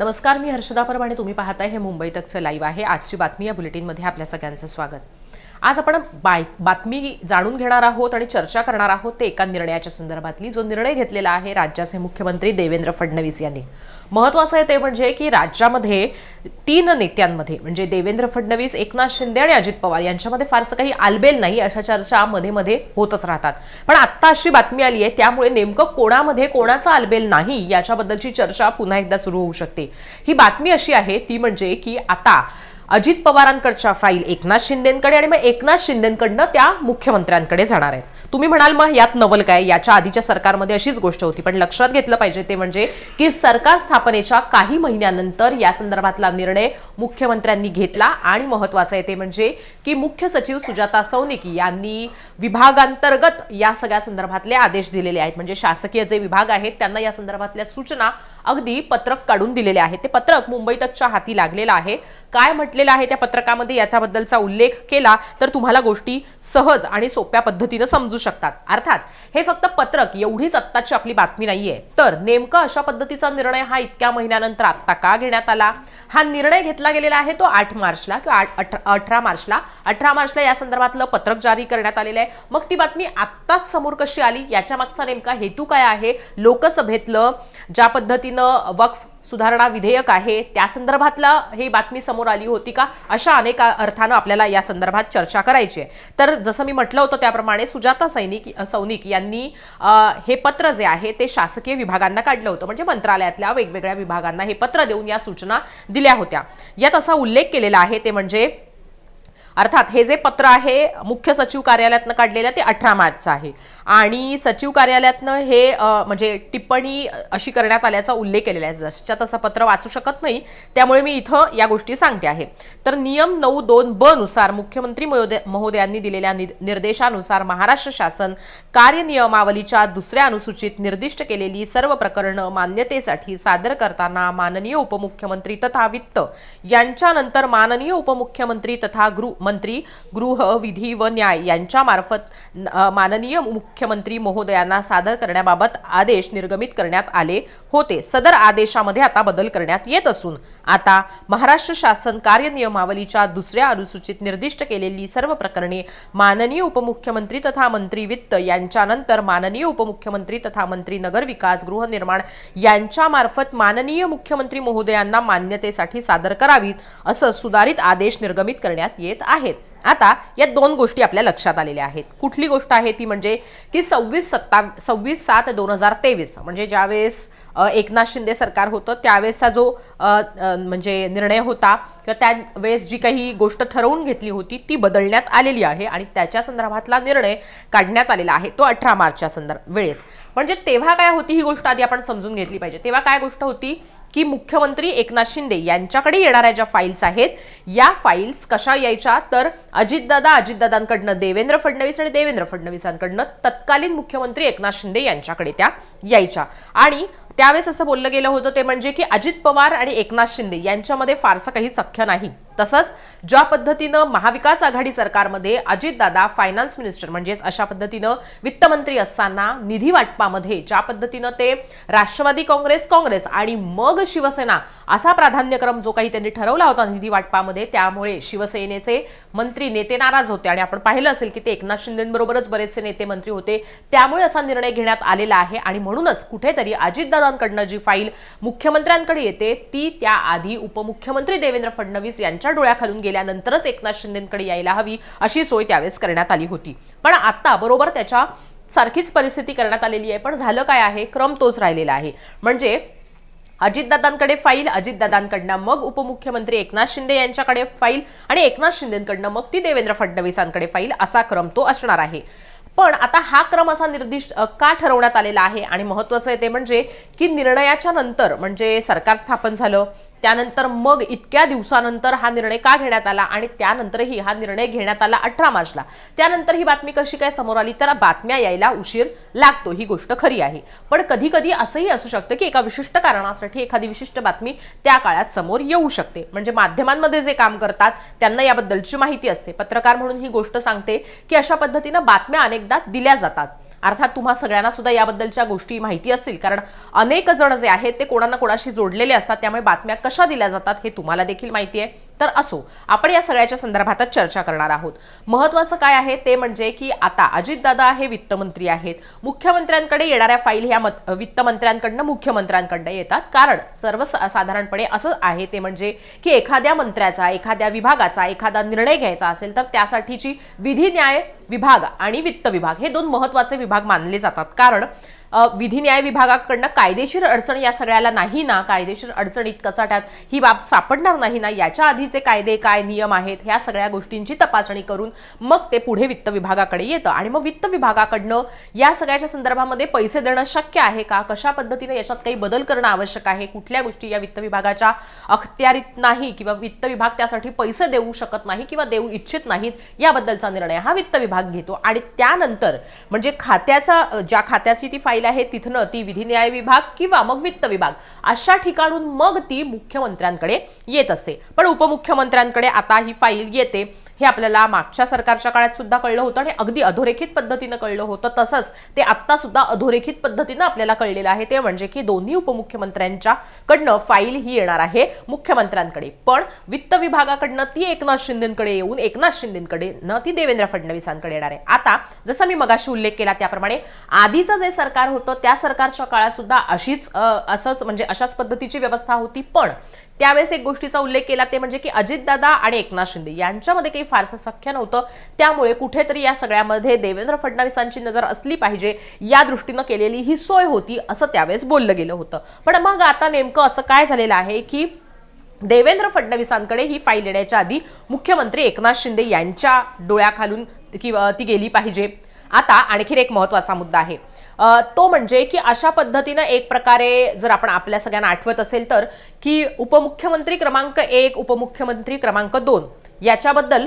नमस्कार मी हर्षदा परमाणे. तुम्ही पाहताय हे मुंबई तकचं लाईव्ह आहे. आजची बातमी या बुलेटिनमध्ये आपल्या सगळ्यांचं स्वागत. आज आपण बाय बातमी जाणून घेणार आहोत आणि चर्चा करणार आहोत ते एका निर्णयाच्या संदर्भातली. जो निर्णय घेतलेला आहे राज्याचे मुख्यमंत्री देवेंद्र फडणवीस यांनी. महत्वाचं आहे ते म्हणजे की राज्यामध्ये तीन नेत्यांमध्ये म्हणजे देवेंद्र फडणवीस एकनाथ शिंदे आणि अजित पवार यांच्यामध्ये फारसं काही आलबेल नाही अशा चर्चा मध्ये मध्ये होतच राहतात. पण आत्ता अशी बातमी आली आहे त्यामुळे नेमकं कोणामध्ये कोणाचा आलबेल नाही याच्याबद्दलची चर्चा पुन्हा एकदा सुरू होऊ शकते. ही बातमी अशी आहे ती म्हणजे की आता अजित पवारांकडच्या फाईल एकनाथ शिंदेकडे आणि मग एकनाथ शिंदेकडनं त्या मुख्यमंत्र्यांकडे जाणार आहेत. तुम्ही म्हणाल मग यात नवल काय? याच्या आधीच्या सरकारमध्ये अशीच गोष्ट होती पण लक्षात घेतलं पाहिजे ते म्हणजे की सरकार स्थापनेच्या काही महिन्यानंतर या संदर्भातला निर्णय मुख्यमंत्र्यांनी घेतला आणि महत्वाचं आहे ते म्हणजे की मुख्य सचिव सुजाता सौनिक यांनी विभागांतर्गत या सगळ्या संदर्भातले आदेश दिलेले आहेत. म्हणजे शासकीय जे विभाग आहेत त्यांना या संदर्भातल्या सूचना अगदी पत्रक काढून दिलेले आहेत. ते पत्रक मुंबईतच्या हाती लागलेलं आहे. काय म्हटलेलं आहे त्या पत्रकामध्ये? याच्याबद्दलचा उल्लेख केला तर तुम्हाला गोष्टी सहज आणि सोप्या पद्धतीनं समजू शकतात. अर्थात हे फक्त पत्रक एवढीच आत्ताची आपली बातमी नाहीये. तर नेमकं अशा पद्धतीचा निर्णय हा इतक्या महिन्यानंतर आत्ता का घेण्यात आला? हा निर्णय घेतला गेलेला आहे तो आठ मार्चला किंवा आठ अठरा अठरा मार्चला. अठरा मार्चला या संदर्भातलं पत्रक जारी करण्यात आलेलं आहे. मग ती बातमी आत्ताच समोर कशी आली? याच्या मागचा नेमका हेतू काय आहे? लोकसभेतलं ज्या पद्धतीनं वक्फ सुधारणा विधेयक आहे. त्या संदर्भातला ही बातमी समोर आली होती का? अशा अनेक अर्थानं आपल्याला या संदर्भात चर्चा करायची आहे. तर जसं मी म्हटलं होतं त्याप्रमाणे सुजाता सैनिक सौनिक यांनी हे पत्र जे आहे ते शासकीय विभागांना काढलं होतं. म्हणजे मंत्रालयातल्या वेगवेगळ्या विभागांना हे पत्र देऊन या सूचना दिल्या होत्या. यात असा उल्लेख केलेला आहे ते म्हणजे अर्थात हे जे पत्र आहे मुख्य सचिव कार्यालयातनं काढलेलं ते अठरा मार्चचं आहे. आणि सचिव कार्यालयातनं हे म्हणजे टिप्पणी अशी करण्यात आल्याचा उल्लेख केलेला आहे. जसच्या तसं पत्र वाचू शकत नाही त्यामुळे मी इथं या गोष्टी सांगते आहे. तर नियम नऊ दोन ब नुसार मुख्यमंत्री महोदय महोदयांनी दिलेल्या नि- निर्देशानुसार महाराष्ट्र शासन कार्यनियमावलीच्या दुसऱ्या अनुसूचित निर्दिष्ट केलेली सर्व प्रकरणं मान्यतेसाठी सादर करताना माननीय उपमुख्यमंत्री तथा वित्त यांच्यानंतर माननीय उपमुख्यमंत्री तथा गृह मंत्री गृह विधी व न्याय यांच्यामार्फत माननीय मुख्यमंत्री महोदयांना सादर करण्याबाबत आदेश निर्गमित करण्यात आले होते. सदर आदेशामध्ये आता बदल करण्यात येत असून आता महाराष्ट्र शासन कार्यनियमावलीच्या दुसऱ्या अनुसूचित निर्दिष्ट केलेली सर्व प्रकरणे माननीय उपमुख्यमंत्री तथा मंत्री वित्त यांच्यानंतर माननीय उपमुख्यमंत्री तथा मंत्री नगरविकास गृहनिर्माण यांच्यामार्फत माननीय मुख्यमंत्री महोदयांना मान्यतेसाठी सादर करावीत असं सुधारित आदेश निर्गमित करण्यात येत आहेत. आता या दोन गोष्टी आपल्या लक्षात आलेल्या आहेत. कुठली गोष्ट आहे ती म्हणजे की सव्वीस सत्ता सव्वीस सात दोन हजार तेवीस म्हणजे ज्यावेळेस एकनाथ शिंदे सरकार होतं त्यावेळेसचा जो म्हणजे निर्णय होता किंवा त्यावेळेस जी काही गोष्ट ठरवून घेतली होती ती बदलण्यात आलेली आहे आणि त्याच्या संदर्भातला निर्णय काढण्यात आलेला आहे तो अठरा मार्चच्या संदर्भ वेळेस. म्हणजे तेव्हा काय होती ही गोष्ट आधी आपण समजून घेतली पाहिजे. तेव्हा काय गोष्ट होती? की मुख्यमंत्री एकनाथ शिंदे यांच्याकडे येणाऱ्या ज्या फाईल्स आहेत या फाईल्स कशा यायच्या? तर अजितदादा अजितदादांकडनं देवेंद्र फडणवीस आणि देवेंद्र फडणवीसांकडनं तत्कालीन मुख्यमंत्री एकनाथ शिंदे यांच्याकडे त्या यायच्या. आणि त्यावेळेस असं बोललं गेलं होतं ते म्हणजे की अजित पवार आणि एकनाथ शिंदे यांच्यामध्ये फारसं काही सख्य नाही. तसंच ज्या पद्धतीनं महाविकास आघाडी सरकारमध्ये अजितदादा फायनान्स मिनिस्टर म्हणजेच अशा पद्धतीनं वित्तमंत्री असताना निधी वाटपामध्ये ज्या पद्धतीनं ते राष्ट्रवादी काँग्रेस काँग्रेस आणि मग शिवसेना असा प्राधान्यक्रम जो काही त्यांनी ठरवला होता निधी वाटपामध्ये त्यामुळे शिवसेनेचे मंत्री नेते नाराज होते. आणि आपण पाहिलं असेल की ते एकनाथ शिंदेबरोबरच बरेचसे नेते मंत्री होते. त्यामुळे असा निर्णय घेण्यात आलेला आहे आणि म्हणूनच कुठेतरी अजितदादांकडनं जी फाईल मुख्यमंत्र्यांकडे येते ती त्याआधी उपमुख्यमंत्री देवेंद्र फडणवीस यांच्या डोळ्याखालून गेल्यानंतरच एकनाथ शिंदेकडे यायला हवी अशी सोय त्यावेळेस करण्यात आली होती. पण आता बरोबर त्याच्या सारखीच परिस्थिती करण्यात आलेली आहे. पण झालं काय आहे? क्रम तोच राहिलेला आहे. म्हणजे अजितदादांकडे फाईल अजितदादांकडनं मग उपमुख्यमंत्री एकनाथ शिंदे यांच्याकडे फाईल आणि एकनाथ शिंदेकडनं मग ती देवेंद्र फडणवीसांकडे फाईल असा क्रम तो असणार आहे. पण आता हा क्रम असा निर्दिष्ट का ठरवण्यात आलेला आहे? आणि महत्वाचं आहे ते म्हणजे की निर्णयाच्या नंतर म्हणजे सरकार स्थापन झालं त्यानंतर मग इतक्या दिवसानंतर हा निर्णय का घेण्यात आला आणि त्यानंतरही हा निर्णय घेण्यात आला अठरा मार्चला? त्यानंतर ही बातमी कशी काय समोर आली? तर बातम्या यायला उशीर लागतो ही गोष्ट खरी आहे. पण कधी कधी असंही असू शकतं की एका विशिष्ट कारणासाठी एखादी विशिष्ट बातमी त्या काळात समोर येऊ शकते. म्हणजे माध्यमांमध्ये जे काम करतात त्यांना याबद्दलची माहिती असते. पत्रकार म्हणून ही गोष्ट सांगते की अशा पद्धतीनं बातम्या अनेकदा दिल्या जातात. अर्थात तुम्हा सगळ्यांना सुद्धा याबद्दलच्या गोष्टी माहिती असतील. कारण अनेक जण जे आहेत ते कोणा ना कोणाशी जोडलेले असतात. त्यामुळे बातम्या कशा दिल्या जातात हे तुम्हाला देखील माहिती आहे. तर असो आपण या सगळ्याच्या संदर्भातच चर्चा करणार आहोत. महत्वाचं काय आहे ते म्हणजे की आता अजितदादा हे वित्तमंत्री आहेत. मुख्यमंत्र्यांकडे येणाऱ्या फाईल ह्या मत- वित्तमंत्र्यांकडनं मुख्यमंत्र्यांकडनं येतात. कारण सर्वसाधारणपणे असं आहे ते म्हणजे की एखाद्या मंत्र्याचा एखाद्या विभागाचा एखादा निर्णय घ्यायचा असेल तर त्यासाठीची विधी न्याय विभाग आणि वित्त विभाग हे दोन महत्त्वाचे विभाग मानले जातात. कारण विधी न्याय विभागाकडनं कायदेशीर अडचण या सगळ्याला नाही ना? कायदेशीर अडचणीत कचाट्यात ही बाब सापडणार नाही ना? याच्या आधीचे कायदे काय नियम आहेत? ह्या सगळ्या गोष्टींची तपासणी करून मग ते पुढे वित्त विभागाकडे येतं. आणि मग वित्त विभागाकडनं या सगळ्याच्या संदर्भामध्ये पैसे देणं शक्य आहे का? कशा पद्धतीने याच्यात काही बदल करणं आवश्यक आहे? कुठल्या गोष्टी या वित्त विभागाच्या अखत्यारीत नाही किंवा वित्त विभाग त्यासाठी पैसे देऊ शकत नाही किंवा देऊ इच्छित नाहीत याबद्दलचा निर्णय हा वित्त विभाग घेतो. आणि त्यानंतर म्हणजे खात्याचा ज्या खात्याची ती फाईल आहे तिथनं ती विधी न्याय विभाग किंवा मग वित्त विभाग. अशा ठिकाणून मग ती मुख्यमंत्र्यांकडे येत असते पण उपमुख्यमंत्र्यांकडे आता ही फाईल येते. हे आपल्याला मागच्या सरकारच्या काळात सुद्धा कळलं होतं आणि अगदी अधोरेखित पद्धतीनं कळलं होतं. तसंच ते आत्ता सुद्धा अधोरेखित पद्धतीनं आपल्याला कळलेलं आहे. ते म्हणजे की दोन्ही उपमुख्यमंत्र्यांच्या कडनं फाईल ही येणार आहे मुख्यमंत्र्यांकडे. पण वित्त विभागाकडनं ती एकनाथ शिंदेकडे येऊन एकनाथ शिंदेकडे न ती देवेंद्र फडणवीसांकडे येणार आहे. आता जसं मी मगाशी उल्लेख केला त्याप्रमाणे आधीचं जे सरकार होतं त्या सरकारच्या काळात सुद्धा अशीच असंच म्हणजे अशाच पद्धतीची व्यवस्था होती. पण त्यावेळेस एक गोष्टीचा उल्लेख केला ते म्हणजे की अजितदादा आणि एकनाथ शिंदे यांच्यामध्ये काही फारसं सख्य नव्हतं. त्यामुळे कुठेतरी या सगळ्यामध्ये देवेंद्र फडणवीसांची नजर असली पाहिजे या दृष्टीनं केलेली ही सोय होती असं त्यावेळेस बोललं गेलं होतं. पण मग आता नेमकं असं काय झालेलं आहे की देवेंद्र फडणवीसांकडे ही फाईल येण्याच्या आधी मुख्यमंत्री एकनाथ शिंदे यांच्या डोळ्याखालून किंवा ती गेली पाहिजे. आता आणखीन एक महत्त्वाचा मुद्दा आहे. तो म्हणजे की अशा पद्धतीनं एक प्रकारे जर आपण आपल्या सगळ्यांना आठवत असेल तर की उपमुख्यमंत्री क्रमांक एक उपमुख्यमंत्री क्रमांक दोन याच्याबद्दल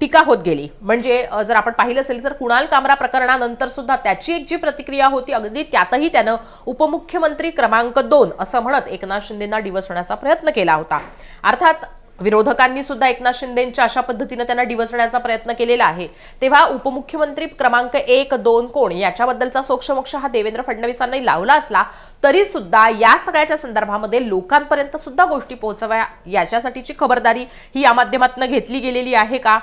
टीका होत गेली. म्हणजे जर आपण पाहिलं असेल तर कुणाल कामरा प्रकरणानंतर सुद्धा त्याची एक जी प्रतिक्रिया होती अगदी त्यातही त्यानं उपमुख्यमंत्री क्रमांक दोन असं म्हणत एकनाथ शिंदेना होण्याचा प्रयत्न केला होता. अर्थात विरोधकांनी सुद्धा एकनाथ शिंदेच्या अशा पद्धतीनं त्यांना डिवचण्याचा प्रयत्न केलेला आहे. तेव्हा उपमुख्यमंत्री क्रमांक एक दोन कोण? याच्याबद्दलचा सोक्षमोक्ष हा देवेंद्र फडणवीसांनी लावला असला तरी सुद्धा या सगळ्याच्या संदर्भामध्ये लोकांपर्यंत सुद्धा गोष्टी पोहोचव्या याच्यासाठीची खबरदारी ही या माध्यमातून घेतली गेलेली आहे का?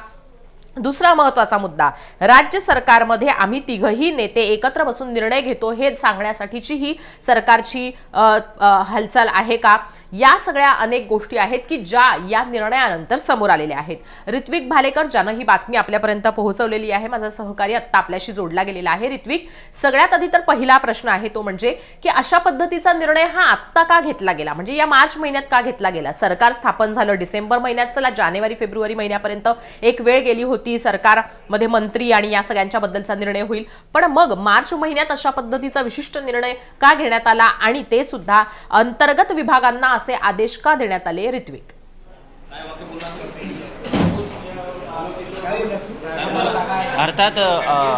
दुसरा महत्त्वाचा मुद्दा राज्य सरकारमध्ये आम्ही तिघही नेते एकत्र बसून निर्णय घेतो हे सांगण्यासाठीची ही सरकारची हालचाल आहे का? या सगळ्या अनेक गोष्टी आहेत की ज्या या निर्णयानंतर समोर आलेल्या आहेत. ऋत्विक भालेकर ज्यानं ही बातमी आपल्यापर्यंत पोहोचवलेली आहे माझा सहकारी आत्ता आपल्याशी जोडला गेलेला आहे. ऋत्विक सगळ्यात आधी तर पहिला प्रश्न आहे तो म्हणजे की अशा पद्धतीचा निर्णय हा आत्ता का घेतला गेला? म्हणजे या मार्च महिन्यात का घेतला गेला? सरकार स्थापन झालं डिसेंबर महिन्यात चला जानेवारी फेब्रुवारी महिन्यापर्यंत एक वेळ गेली होती सरकारमध्ये मंत्री आणि या सगळ्यांच्या बद्दलचा निर्णय होईल. पण मग मार्च महिन्यात अशा पद्धतीचा विशिष्ट निर्णय का घेण्यात आला? आणि ते सुद्धा अंतर्गत विभागांना असे आदेश का देण्यात आले ऋत्विक? अर्थात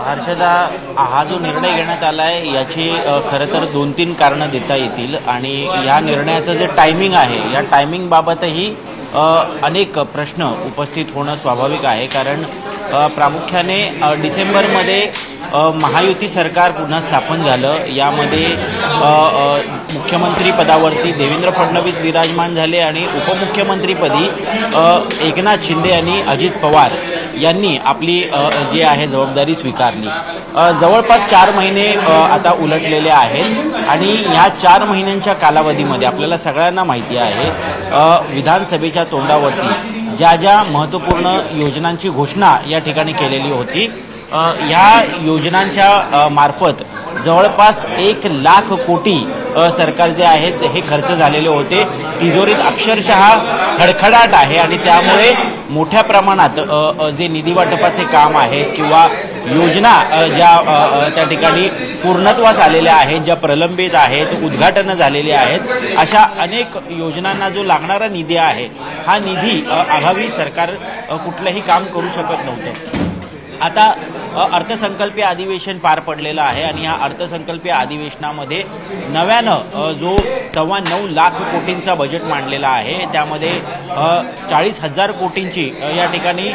हर्षदा हा जो निर्णय घेण्यात आला आहे याची खरं तर दोन तीन कारणं देता येतील आणि या निर्णयाचं जे टायमिंग आहे या टायमिंगबाबतही अनेक प्रश्न उपस्थित होणं स्वाभाविक आहे. कारण प्रामुख्याने डिसेंबरमध्ये महायुती सरकार पुन्हा स्थापन झालं. यामध्ये मुख्यमंत्री पदावरती देवेंद्र फडणवीस विराजमान झाले आणि उपमुख्यमंत्रीपदी एकनाथ शिंदे आणि अजित पवार यांनी आपली जी आहे जबाबदारी स्वीकारली. जवळपास चार महिने आता उलटलेले आहेत आणि ह्या चार महिन्यांच्या कालावधीमध्ये आपल्याला सगळ्यांना माहिती आहे विधानसभेच्या तोंडावरती ज्या ज्या महत्त्वपूर्ण योजनांची घोषणा या ठिकाणी केलेली होती ह्या योजनांच्या मार्फत जवळपास एक लाख कोटी सरकार जे आहेत हे खर्च झालेले होते. तिजोरीत अक्षरशः खडखडाट आहे आणि त्यामुळे मोठ्या प्रमाणात जे निधी वाटपाचे काम आहे किंवा योजना ज्या त्या ठिकाणी पूर्णत्वास आलेल्या आहेत ज्या प्रलंबित आहेत उद्घाटनं झालेली आहेत अशा अनेक योजनांना जो लागणारा निधी आहे हा निधी अभावी सरकार कुठलंही काम करू शकत नव्हतं. आता अर्थसंकल्पीय अधिवेशन पार पडलेलं आहे आणि या अर्थसंकल्पीय अधिवेशनामध्ये नव्यानं जो सव्वा नऊ लाख कोटींचा बजेट मांडलेला आहे त्यामध्ये चाळीस हजार कोटींची या ठिकाणी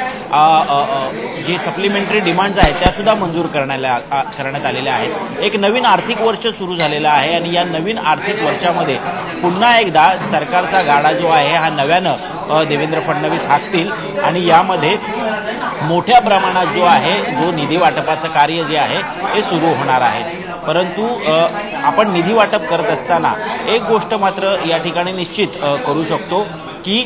जी सप्लिमेंटरी डिमांड्स आहेत त्यासुद्धा मंजूर करण्याला करण्यात आलेल्या आहेत. एक नवीन आर्थिक वर्ष सुरू झालेलं आहे आणि या नवीन आर्थिक वर्षामध्ये पुन्हा एकदा सरकारचा गाडा जो आहे हा नव्यानं देवेंद्र फडणवीस हाकतील आणि यामध्ये मोठ्या प्रमाणात जो आहे जो निधी निधी वाटपाचं कार्य जे आहे हे सुरू होणार आहे. परंतु आपण निधी वाटप करत असताना एक गोष्ट मात्र या ठिकाणी निश्चित करू शकतो की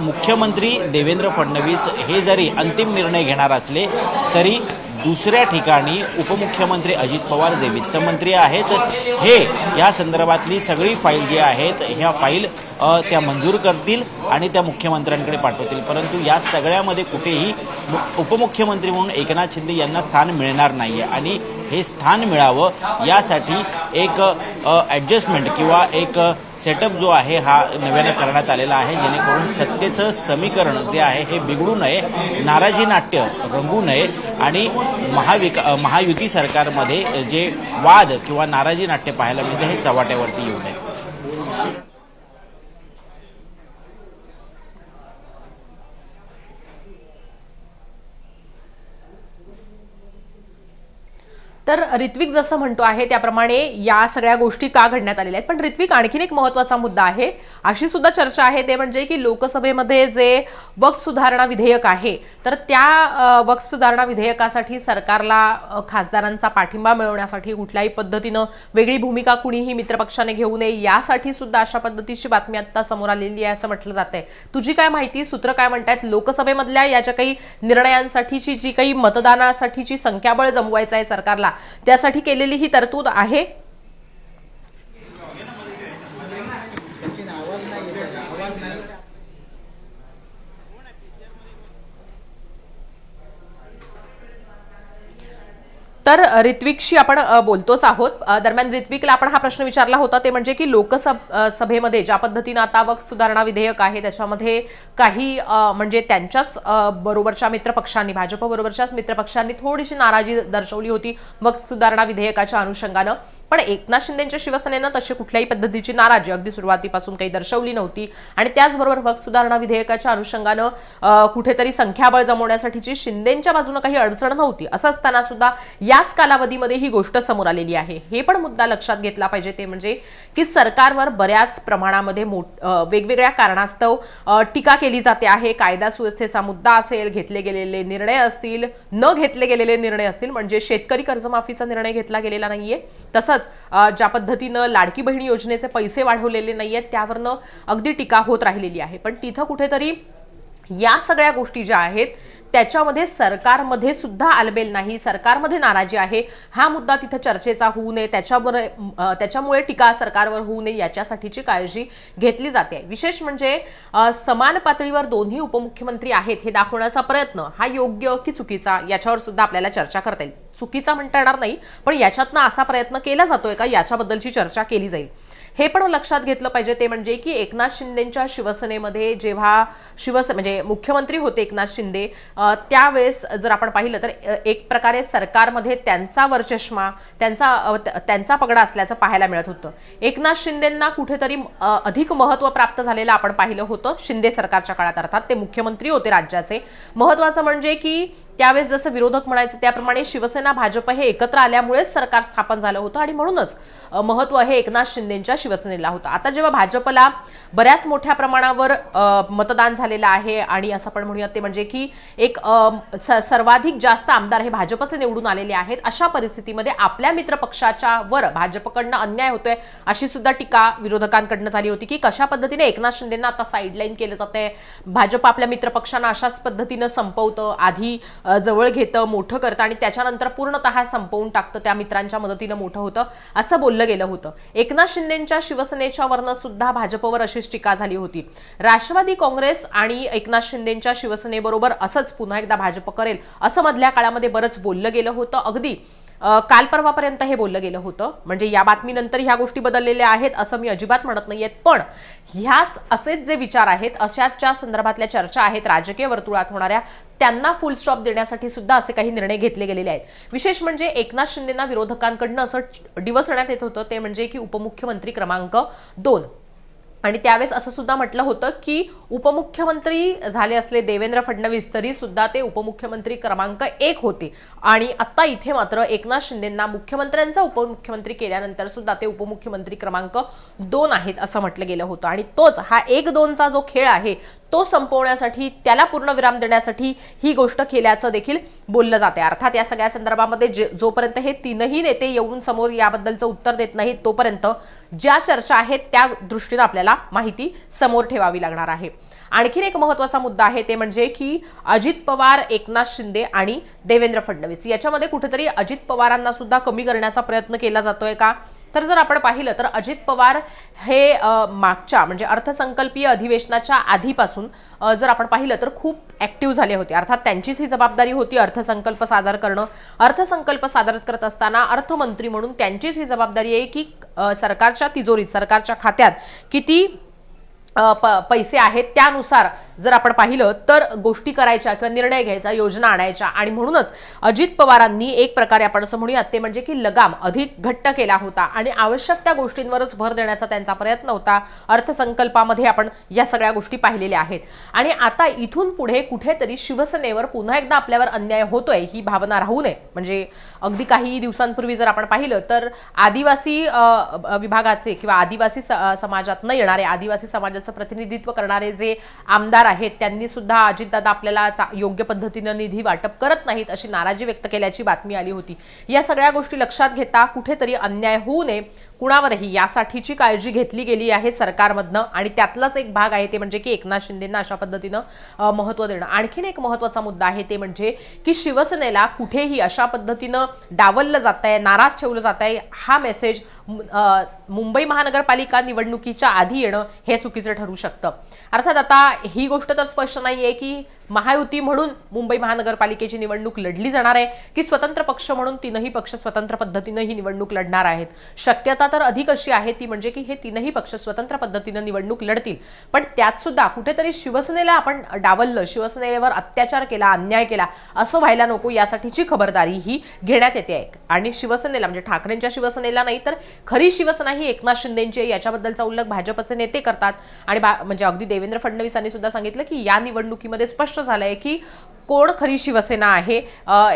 मुख्यमंत्री देवेंद्र फडणवीस हे जरी अंतिम निर्णय घेणार असले तरी दुसऱ्या ठिकाणी उपमुख्यमंत्री अजित पवार जे वित्तमंत्री आहेत हे या संदर्भातली सगळी फाईल जी आहेत ह्या फाईल त्या मंजूर करतील आणि त्या मुख्यमंत्र्यांकडे पाठवतील. परंतु या सगळ्यामध्ये कुठेही मु- उपमुख्यमंत्री म्हणून एकनाथ शिंदे यांना स्थान मिळणार नाही आहे आणि हे स्थान मिळावं यासाठी एक ॲडजस्टमेंट किंवा एक सेटअप जो आहे हा नव्यानं करण्यात आलेला आहे जेणेकरून सत्तेचं समीकरण जे आहे हे बिघडू नये नाराजी नाट्य रंगू नये आणि महाविका महायुती सरकारमध्ये जे वाद किंवा नाराजी नाट्य पाहायला मिळते हे चव्हाट्यावरती येऊ नये. तर ऋत्विक जसं म्हणतो आहे त्याप्रमाणे या सगळ्या गोष्टी का घडण्यात आलेल्या आहेत? पण ऋत्विक आणखीन एक महत्त्वाचा मुद्दा आहे. अशी सुद्धा चर्चा आहे ते म्हणजे की लोकसभेमध्ये जे वक्फ सुधारणा विधेयक आहे तर त्या अ, वक्फ सुधारणा विधेयकासाठी सरकारला खासदारांचा पाठिंबा मिळवण्यासाठी कुठल्याही पद्धतीनं वेगळी भूमिका कुणीही मित्रपक्षाने घेऊ नये यासाठी सुद्धा अशा पद्धतीची बातमी आता समोर आलेली आहे असं म्हटलं जात आहे तुझी काय माहिती? सूत्र काय म्हणतात लोकसभेमधल्या या ज्या काही निर्णयांसाठीची जी काही मतदानासाठीची संख्याबळ जमवायचं आहे सरकारला त्यासाठी केलेली ही तरतूद आहे. तर ऋत्विकशी आपण बोलतोच आहोत. दरम्यान ऋत्विकला आपण हा प्रश्न विचारला होता ते म्हणजे की लोकसभ सभेमध्ये ज्या पद्धतीनं आता वक्त सुधारणा विधेयक आहे त्याच्यामध्ये काही म्हणजे त्यांच्याच बरोबरच्या मित्रपक्षांनी भाजप बरोबरच्याच मित्रपक्षांनी थोडीशी नाराजी दर्शवली होती वक्त सुधारणा विधेयकाच्या अनुषंगानं. पण एकनाथ शिंदेच्या शिवसेनेनं तशी कुठल्याही पद्धतीची नाराजी अगदी सुरुवातीपासून काही दर्शवली नव्हती. आणि त्याचबरोबर वक्त सुधारणा विधेयकाच्या अनुषंगानं कुठेतरी संख्याबळ जमवण्यासाठीची शिंदेच्या बाजूनं काही अडचण नव्हती. असं असताना सुद्धा याच कालावधीमध्ये ही गोष्ट समोर आलेली आहे. हे पण मुद्दा लक्षात घेतला पाहिजे ते म्हणजे की सरकारवर बऱ्याच प्रमाणामध्ये मोठ वेगवेगळ्या कारणास्तव टीका केली जाते आहे. कायदा सुव्यवस्थेचा मुद्दा असेल घेतले गेलेले निर्णय असतील न घेतले गेलेले निर्णय असतील म्हणजे शेतकरी कर्जमाफीचा निर्णय घेतला गेलेला नाहीये. तसंच अ, ज्या पद्धतीनं लाडकी बहिणी योजनेचे पैसे वाढवलेले नाही आहेत त्यावरनं अगदी टीका होत राहिलेली आहे. पण तिथं कुठेतरी या सगळ्या गोष्टी ज्या आहेत त्याच्यामध्ये सरकारमध्ये सुद्धा आलबेल नाही सरकारमध्ये नाराजी आहे. हा मुद्दा तिथं चर्चेचा होऊ नये त्याच्यावर त्याच्यामुळे टीका सरकारवर होऊ नये याच्यासाठीची काळजी घेतली जाते. विशेष म्हणजे समान पातळीवर दोन्ही उपमुख्यमंत्री आहेत हे दाखवण्याचा प्रयत्न हा योग्य की चुकीचा याच्यावर सुद्धा आपल्याला चर्चा करता येईल. चुकीचा म्हणता येणार नाही पण याच्यातनं असा प्रयत्न केला जातोय का याच्याबद्दलची चर्चा केली जाईल. हे पण लक्षात घेतलं पाहिजे. ते म्हणजे की एकनाथ शिंदेच्या शिवसेनेमध्ये जेव्हा शिवसे म्हणजे मुख्यमंत्री होते एकनाथ शिंदे त्यावेळेस जर आपण पाहिलं तर एक प्रकारे सरकारमध्ये त्यांचा वर्चष्मा त्यांचा त्यांचा पगडा असल्याचं पाहायला मिळत होतं. एकनाथ शिंदेंना कुठेतरी अधिक महत्त्व प्राप्त झालेलं आपण पाहिलं होतं शिंदे सरकारच्या काळात. अर्थात ते मुख्यमंत्री होते राज्याचे. महत्त्वाचं म्हणजे की त्यावेळेस जसं विरोधक म्हणायचं त्याप्रमाणे शिवसेना भाजप हे एकत्र आल्यामुळेच सरकार स्थापन झालं होतं आणि म्हणूनच महत्त्व महत्त्व हे एकनाथ शिंदेच्या शिवसेनेला होतं. आता जेव्हा भाजपला बऱ्याच मोठ्या प्रमाणावर मतदान झालेलं आहे आणि असं आपण म्हणूयात ते म्हणजे की एक स- सर्वाधिक जास्त आमदार हे भाजपचे निवडून आलेले आहेत अशा परिस्थितीमध्ये आपल्या मित्रपक्षाच्या वर भाजपकडनं अन्याय होतोय अशी सुद्धा टीका विरोधकांकडनं झाली होती की कशा पद्धतीने एकनाथ शिंदेना आता साईडलाईन केलं जात आहे भाजप आपल्या मित्रपक्षांना अशाच पद्धतीनं संपवतं? आधी जवळ घेतं मोठं करतं आणि त्याच्यानंतर पूर्णतः संपवून टाकतं त्या मित्रांच्या मदतीनं मोठं होतं असं बोललं गेलं होतं. एकनाथ शिंदेच्या शिवसेनेच्या वरनं सुद्धा भाजपवर अशीच टीका झाली होती. राष्ट्रवादी काँग्रेस आणि एकनाथ शिंदेच्या शिवसेनेबरोबर असंच पुन्हा एकदा भाजप करेल असं मधल्या काळामध्ये बरंच बोललं गेलं होतं. अगदी काल परवापर्यंत हे बोललं गेलं होतं. म्हणजे या बातमीनंतर ह्या गोष्टी बदललेल्या आहेत असं मी अजिबात म्हणत नाही आहेत पण ह्याच असेच जे विचार आहेत अशाच्या संदर्भातल्या चर्चा आहेत राजकीय वर्तुळात होणाऱ्या त्यांना फुल स्टॉप देण्यासाठी सुद्धा असे काही निर्णय घेतले गेलेले आहेत. विशेष म्हणजे एकनाथ शिंदेना विरोधकांकडनं असं डिवचण्यात येत होतं. ते म्हणजे की उपमुख्यमंत्री क्रमांक दोन. आणि त्यावेळेस असं सुद्धा म्हटलं होतं की उपमुख्यमंत्री झाले असले देवेंद्र फडणवीस तरी सुद्धा ते उपमुख्यमंत्री क्रमांक एक होते. आणि आता इथे मात्र एकनाथ शिंदेना मुख्यमंत्र्यांचा उपमुख्यमंत्री केल्यानंतर सुद्धा ते उपमुख्यमंत्री क्रमांक दोन आहेत असं म्हटलं गेलं होतं. आणि तोच हा एक दोनचा जो खेळ आहे तो संपवण्यासाठी त्याला पूर्णविराम देण्यासाठी ही गोष्ट केल्याचं देखील बोललं जाते अर्थात या सगळ्या संदर्भामध्ये जे- जोपर्यंत हे तीनही नेते येऊन समोर याबद्दलचं उत्तर देत नाहीत तोपर्यंत ज्या चर्चा आहेत त्या दृष्टीनं आपल्याला माहिती समोर ठेवावी लागणार आहे. आणखीन एक महत्त्वाचा मुद्दा आहे ते म्हणजे की अजित पवार एकनाथ शिंदे आणि देवेंद्र फडणवीस. याच्यामध्ये कुठेतरी अजित पवारांना सुद्धा कमी करण्याचा प्रयत्न केला जातोय का? तर जर आपण पाहिलं तर अजित पवार हे मागच्या म्हणजे अर्थसंकल्पीय अधिवेशनाच्या आधीपासून जर आपण पाहिलं तर खूप ॲक्टिव्ह झाले होते. अर्थात त्यांचीच ही जबाबदारी होती अर्थसंकल्प सादर करणं. अर्थसंकल्प सादर करत असताना अर्थमंत्री म्हणून त्यांचीच ही जबाबदारी आहे की सरकारच्या तिजोरीत सरकारच्या खात्यात किती प- पैसे आहेत त्यानुसार जर आपण पाहिलं तर गोष्टी करायच्या किंवा निर्णय घ्यायचा योजना आणायच्या आणि म्हणूनच अजित पवारांनी एक प्रकारे आपण असं म्हणूयात ते म्हणजे की लगाम अधिक घट्ट केला होता आणि आवश्यक त्या गोष्टींवरच भर देण्याचा त्यांचा प्रयत्न होता. अर्थसंकल्पामध्ये आपण या सगळ्या गोष्टी पाहिलेल्या आहेत. आणि आता इथून पुढे कुठेतरी शिवसेनेवर पुन्हा एकदा आपल्यावर अन्याय होतोय ही भावना राहू नये. म्हणजे अगदी काही दिवसांपूर्वी जर आपण पाहिलं तर आदिवासी विभागाचे किंवा आदिवासी स- समाजात न येणारे आदिवासी समाजाचं प्रतिनिधित्व करणारे जे आमदार आहेत त्यांनी सुद्धा अजितदादा आपल्याला चा- योग्य पद्धतीनं निधी वाटप करत नाहीत अशी नाराजी व्यक्त केल्याची बातमी आली होती. या सगळ्या गोष्टी लक्षात घेता कुठेतरी अन्याय होऊ नये कुणावरही यासाठीची काळजी घेतली गेली आहे सरकारमधनं आणि त्यातलाच एक भाग आहे ते म्हणजे की एकनाथ शिंदेंना अशा पद्धतीनं महत्त्व देणं. आणखीन एक महत्त्वाचा मुद्दा आहे ते म्हणजे की शिवसेनेला कुठेही अशा पद्धतीनं डावललं जात आहे नाराज ठेवलं जात आहे हा मेसेज मुंबई महानगरपालिका निवडणुकीच्या आधी येणं हे चुकीचं ठरू शकतं. अर्थात आता ही गोष्ट तर स्पष्ट नाही आहे की महायुती म्हणून मुंबई महानगरपालिकेची निवडणूक लढली जाणार आहे की स्वतंत्र पक्ष म्हणून तीनही पक्ष स्वतंत्र पद्धतीनं ही निवडणूक लढणार आहेत? शक्यता तर अधिक अशी आहे ती म्हणजे की हे तीनही पक्ष स्वतंत्र पद्धतीनं निवडणूक लढतील. पण त्यात सुद्धा कुठेतरी शिवसेनेला आपण डावललं शिवसेनेवर अत्याचार केला अन्याय केला असं व्हायला नको यासाठीची खबरदारी ही घेण्यात येते. आहे आणि शिवसेनेला म्हणजे ठाकरेंच्या शिवसेनेला नाही तर खरी शिवसेना ही एकनाथ शिंदेची आहे याच्याबद्दलचा उल्लेख भाजपचे नेते करतात. आणि भा- म्हणजे अगदी देवेंद्र फडणवीसांनी सुद्धा सांगितलं की या निवडणुकीमध्ये स्पष्ट झालंय की कोण खरी शिवसेना आहे?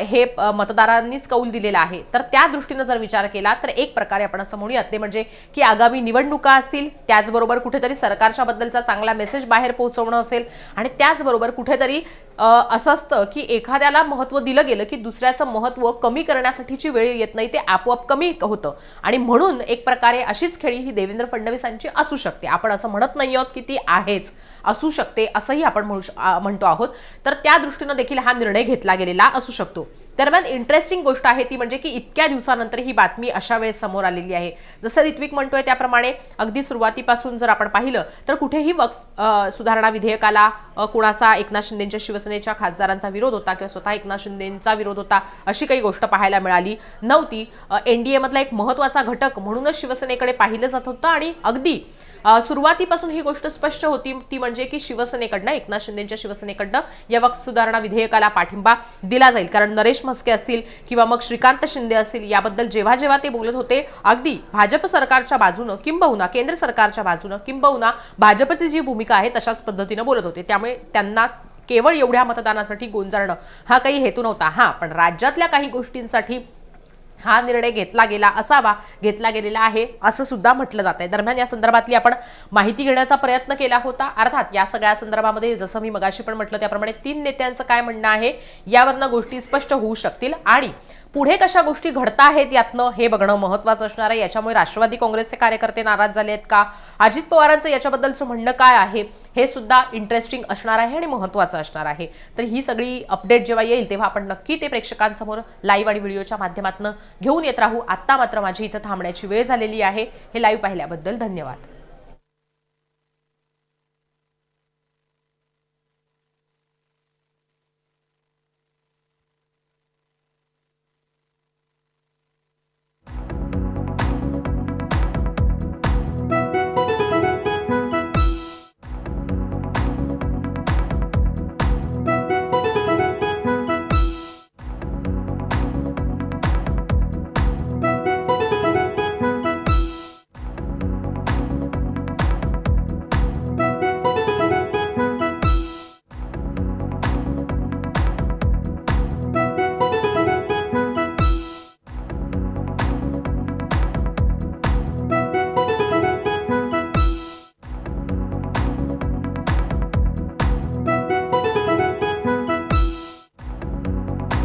हे मतदारांनीच कौल दिलेला आहे. तर त्या दृष्टीनं जर विचार केला तर एक प्रकारे आपण असं म्हणूयात. ते म्हणजे की आगामी निवडणुका असतील त्याचबरोबर कुठेतरी सरकारच्या बद्दलचा चांगला मेसेज बाहेर पोहोचवणं असेल आणि त्याचबरोबर कुठेतरी असं असतं की एखाद्याला महत्त्व दिलं गेलं की दुसऱ्याचं महत्त्व कमी करण्यासाठीची वेळ येत नाही ते आपोआप कमी होतं. आणि म्हणून एक प्रकारे अशीच खेळी ही देवेंद्र फडणवीसांची असू शकते. आपण असं म्हणत नाही आहोत की ती आहेच. असू शकते असंही आपण म्हणू श- म्हणतो आहोत. तर त्या दृष्टीनं देखील हा निर्णय घेतला गेलेला असू शकतो. दरम्यान इंटरेस्टिंग गोष्ट आहे ती म्हणजे की इतक्या दिवसानंतर ही बातमी अशा वेळेस समोर आलेली आहे. जसं ऋत्विक म्हणतोय त्याप्रमाणे अगदी सुरुवातीपासून जर आपण पाहिलं तर कुठेही वक्फ सुधारणा विधेयकाला कुणाचा एकनाथ शिंदेच्या शिवसेनेच्या खासदारांचा विरोध होता किंवा स्वतः एकनाथ शिंदेचा विरोध होता अशी काही गोष्ट पाहायला मिळाली नव्हती. एन डी एमधला एक महत्त्वाचा घटक म्हणूनच शिवसेनेकडे पाहिलं जात होतं आणि अगदी सुरुवातीपासून ही गोष्ट स्पष्ट होती. ती म्हणजे की शिवसेनेकडनं एकनाथ शिंदेच्या शिवसेनेकडनं या सुधारणा विधेयकाला पाठिंबा दिला जाईल. कारण नरेश म्हस्के असतील किंवा मग श्रीकांत शिंदे असतील याबद्दल जेव्हा जेव्हा ते बोलत होते अगदी भाजप सरकारच्या बाजूनं किंबहुना केंद्र सरकारच्या बाजूनं किंबहुना भाजपची जी भूमिका आहे तशाच पद्धतीनं बोलत होते. त्यामुळे त्यांना केवळ एवढ्या मतदानासाठी गोंजारणं हा काही हेतू नव्हता. हा पण राज्यातल्या काही गोष्टींसाठी हा निर्णय घेतला गेला असावा घेतला गेलेला आहे असं सुद्धा म्हटलं जात आहे. दरम्यान या संदर्भातली आपण माहिती घेण्याचा प्रयत्न केला होता. अर्थात या सगळ्या संदर्भामध्ये जसं मी मगाशी पण म्हटलं त्याप्रमाणे तीन नेत्यांचं काय म्हणणं आहे यावरनं गोष्टी स्पष्ट होऊ शकतील. आणि पुढे कशा गोष्टी घडता आहेत यातनं हे बघणं महत्वाचं असणार आहे. याच्यामुळे राष्ट्रवादी काँग्रेसचे कार्यकर्ते नाराज झाले आहेत का? अजित पवारांचं याच्याबद्दलचं म्हणणं काय आहे? हे सुद्धा इंटरेस्टिंग असणार आहे आणि महत्त्वाचं असणार आहे. तर ही सगळी अपडेट जेव्हा येईल तेव्हा आपण नक्की ते प्रेक्षकांसमोर लाईव्ह आणि व्हिडिओच्या माध्यमातून घेऊन येत राहू. आत्ता मात्र माझी इथं थांबण्याची वेळ झालेली आहे. हे लाईव्ह पाहिल्याबद्दल धन्यवाद.